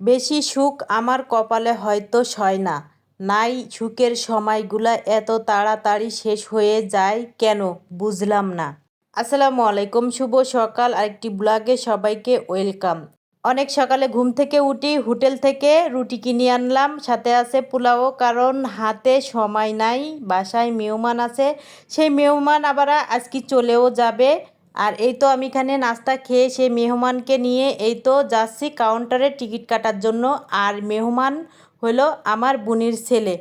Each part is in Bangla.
বেশি সুখ আমার কপালে হয়তো সয় না। নাই সুখের সময়গুলা এত তাড়াতাড়ি শেষ হয়ে যায় কেন বুঝলাম না। আসসালামু আলাইকুম, শুভ সকাল। আরেকটি ব্লগে সবাইকে ওয়েলকাম। অনেক সকালে ঘুম থেকে উঠি, হোটেল থেকে রুটি কিনে আনলাম। সাথে আছে পোলাও, কারণ হাতে সময় নাই, বাসায় মেহমান আছে। সেই মেহমান আবার আজকে চলেও যাবে। আর এই তো আমি এখানে নাস্তা খেয়ে সে মেহমানকে নিয়ে এই তো যাচ্ছি কাউন্টারে টিকিট কাটার জন্য। আর মেহমান হলো আমার বুনির ছেলে।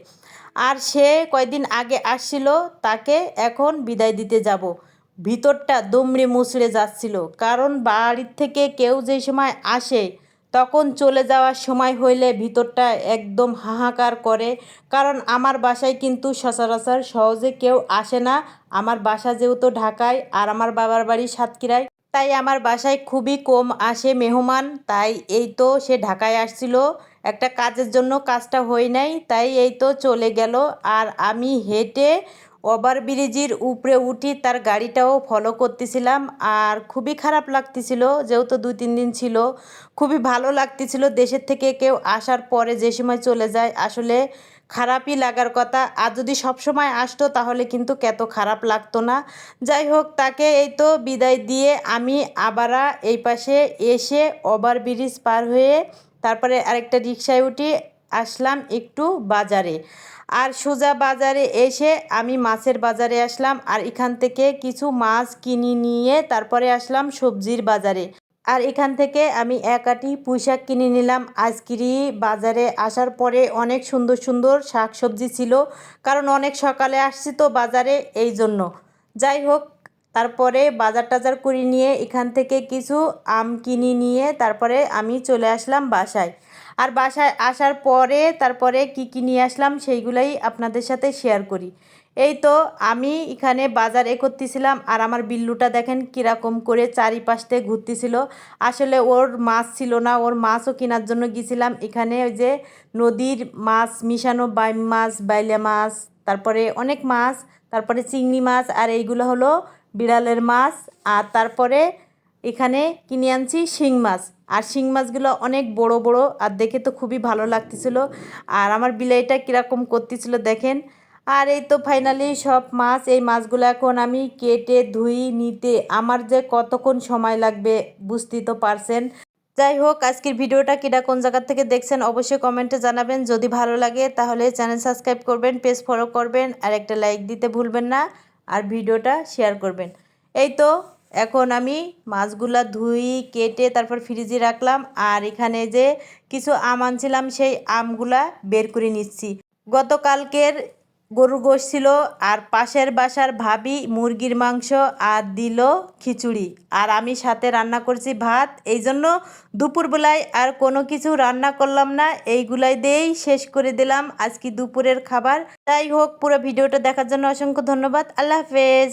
আর সে কয়দিন আগে আসছিল, তাকে এখন বিদায় দিতে যাব। ভিতরটা দুমড়ে মুচড়ে যাচ্ছিল, কারণ বাড়ির থেকে কেউ যে সময় আসে তখন চলে যাওয়ার সময় হইলে ভিতরটা একদম হাহাকার করে। কারণ আমার বাসায় কিন্তু সচরাচর সহজে কেউ আসে না। আমার বাসা যেহেতু ঢাকায় আর আমার বাবার বাড়ি সাতক্ষীরায়, তাই আমার বাসায় খুবই কম আসে মেহমান। তাই এই তো সে ঢাকায় আসছিল। একটা কাজের জন্য কাজটা হয় নাই তাই এই তো চলে গেল। আর আমি হেঁটে ওভার ব্রিজের উপরে উঠি তার গাড়িটাও ফলো করতেছিলাম। আর খুবই খারাপ লাগতেছিল, যেহেতু দুই, তিন দিন ছিল। খুবই ভালো লাগতেছিল দেশের থেকে কেউ আসার পরে যে সময় চলে যায়, আসলে খারাপই লাগার কথা। আর যদি সবসময় আসতো, তাহলে কিন্তু কত খারাপ লাগতো না। যাই হোক, তাকে এই তো বিদায় দিয়ে আমি আবার এই পাশে এসে ওভার ব্রিজ পার হয়ে তারপরে আরেকটা রিক্সায় উঠি। আসলাম একটু বাজারে। আর সোজা বাজারে এসে আমি মাছের বাজারে আসলাম আর এখান থেকে কিছু মাছ কিনে নিয়ে তারপরে আসলাম সবজির বাজারে। আর এখান থেকে আমি এক আটি পুঁইশাক কিনে নিলাম। আজকেরই বাজারে আসার পরে অনেক সুন্দর সুন্দর শাক সবজি ছিল, কারণ অনেক সকালে আসছি তো বাজারে এই জন্য। যাই হোক, তারপরে বাজার টাজার করে নিয়ে এখান থেকে কিছু আম কিনে নিয়ে তারপরে আমি চলে আসলাম বাসায়। আর বাসায় আসার পরে, তারপরে কি কি নিয়ে আসলাম সেইগুলাই আপনাদের সাথে শেয়ার করি। এই তো আমি এখানে বাজার এ করতেছিলাম আর আমার বিল্লুটা দেখেন কীরকম করে চারিপাশতে ঘুরতেছিল। আসলে ওর মাছ ছিল না, ওর মাছও কেনার জন্য গিয়েছিলাম এখানে ওই যে নদীর মাছ, মিশানো বাই মাছ, বাইলে মাছ, তারপরে অনেক মাছ, তারপরে চিংড়ি মাছ আর এইগুলো হলো বিড়ালের মাছ। আর তারপরে এখানে কিনে আনছি শিং মাছ। আর শিং মাছগুলো অনেক বড় বড় আর দেখে তো খুবই ভালো লাগতেছিল। আর আমার বিলাইটা কীরকম করতেছিল দেখেন। আর এই তো ফাইনালি সব মাছ, এই মাছগুলো এখন আমি কেটে, ধুই, নিতে, আমার যে কতক্ষণ সময় লাগবে বুঝতেই তো পারছেন। যাই হোক, আজকের ভিডিওটা কিনা কোন জায়গা থেকে দেখছেন অবশ্যই কমেন্টে জানাবেন। যদি ভালো লাগে তাহলে চ্যানেল সাবস্ক্রাইব করবেন, পেজ ফলো করবেন, আর একটা লাইক দিতে ভুলবেন না। আর ভিডিওটা শেয়ার করবেন। এই তো এখন আমি মাছগুলা ধুই, কেটে তারপর ফ্রিজে রাখলাম আর এখানে যে কিছু আম আনছিলাম সেই আমগুলা বের করে নিচ্ছি। গতকালকের গরুর গোশ ছিল আর পাশের বাসার ভাবি মুরগির মাংস আর দিল খিচুড়ি। আর আমি সাথে রান্না করছি ভাত এই জন্য দুপুরবেলায় আর কোনো কিছু রান্না করলাম না, এইগুলাই দিয়েই শেষ করে দিলাম আজকে দুপুরের খাবার। তাই হোক, পুরো ভিডিওটা দেখার জন্য অসংখ্য ধন্যবাদ। আল্লাহ হাফেজ।